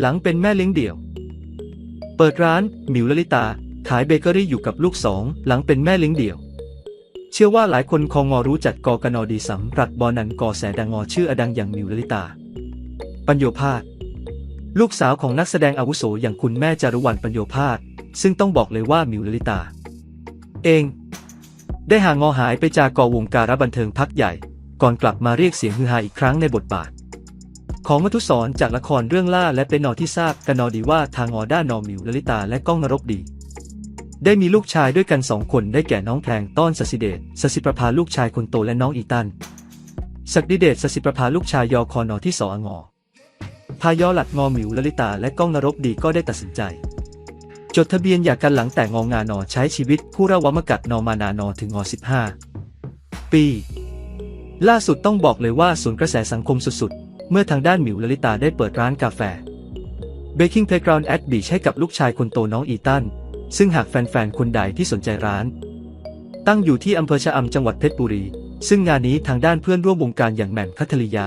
หลังเป็นแม่เลี้ยงเดี่ยว เปิดร้านหมิวลลิตา ขายเบเกอรี่อยู่กับลูกสองหลังเป็นแม่เลี้ยงเดี่ยว เชื่อว่าหลายคนคงงอรู้จักกอกนอดีสำหรับบอนันกอแสดังงอชื่ออดังอย่างหมิวลลิตา ปัญโยพาสลูกสาวของนักแสดงอาวุโสอย่างคุณแม่จารุวรรณปัญโยพาสซึ่งต้องบอกเลยว่ามิวลลิตา เอง ได้ห่างงอหายไปจากกอวงการบันเทิงพักใหญ่ ก่อนกลับมาเรียกเสียงฮือฮาอีกครั้งในบทบาท ของมัทุสรจากละครเรื่องล่าและเป็นนอที่ทราบกันนอดีว่าทางออด้านนอมิวลลิตาและก้องนรบดี ได้มีลูกชายด้วยกันสองคนได้แก่น้องแพลงต้อนสสิเดชสสิประภาลูกชายคนโตและน้องอีตันศักดิเดชสสิประภาลูกชายยอคอนอที่สองงอพายอหลัดงอมิวลลิตาและก้องนรบดีก็ได้ตัดสินใจ จดทะเบียนหย่ากันหลังแต่งงงานอใช้ชีวิตคู่ระวมกัดนอมานานอถึงงอ15 ปี ล่าสุดต้องบอกเลยว่าสวนกระแสสังคมสุดๆ เมื่อทางด้านหมิวลลิตาได้เปิดร้านกาแฟ Baking Playground at Beach ให้กับลูกชายคนโตน้องอีตัน ซึ่งหากแฟนๆ คนใดที่สนใจร้าน ตั้งอยู่ที่อำเภอชะอำจังหวัดเพชรบุรี ซึ่งงานนี้ทางด้านเพื่อนร่วมวงการอย่างแหม่มคัทริยา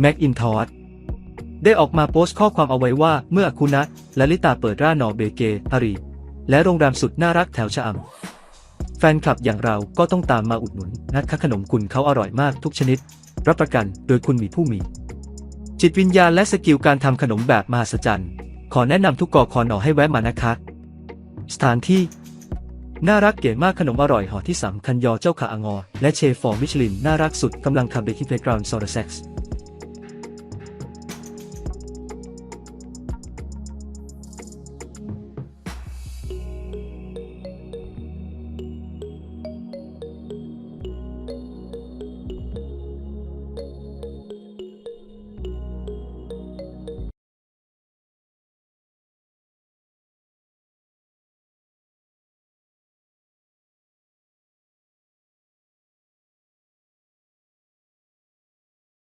แม็กอินทอสได้ออกมาโพสต์ข้อความเอาไว้ว่าเมื่ออคุนะและลิตาเปิดร้านนอเบเกอารีและโรงแรมสุดน่ารักแถวชะอำแฟนคลับอย่างเราก็ต้องตามมาอุดหนุนนะคะขนมคุณเขาอร่อยมากทุกชนิด รับประกันโดยคุณมีผู้มี จิตวิญญาณและสกิลการทำขนมแบบมหัศจรรย์ ขอแนะนำทุกกอคอนอให้แวะมานะคะ สถานที่ น่ารักเก๋มากขนมอร่อยห่อที่สำคัญยอเจ้าขาอางอ และเชฟฟอร์มิชลิน น่ารักสุดกำลังทำเบคิงเพลกราวน์โซลาเซ็กซ์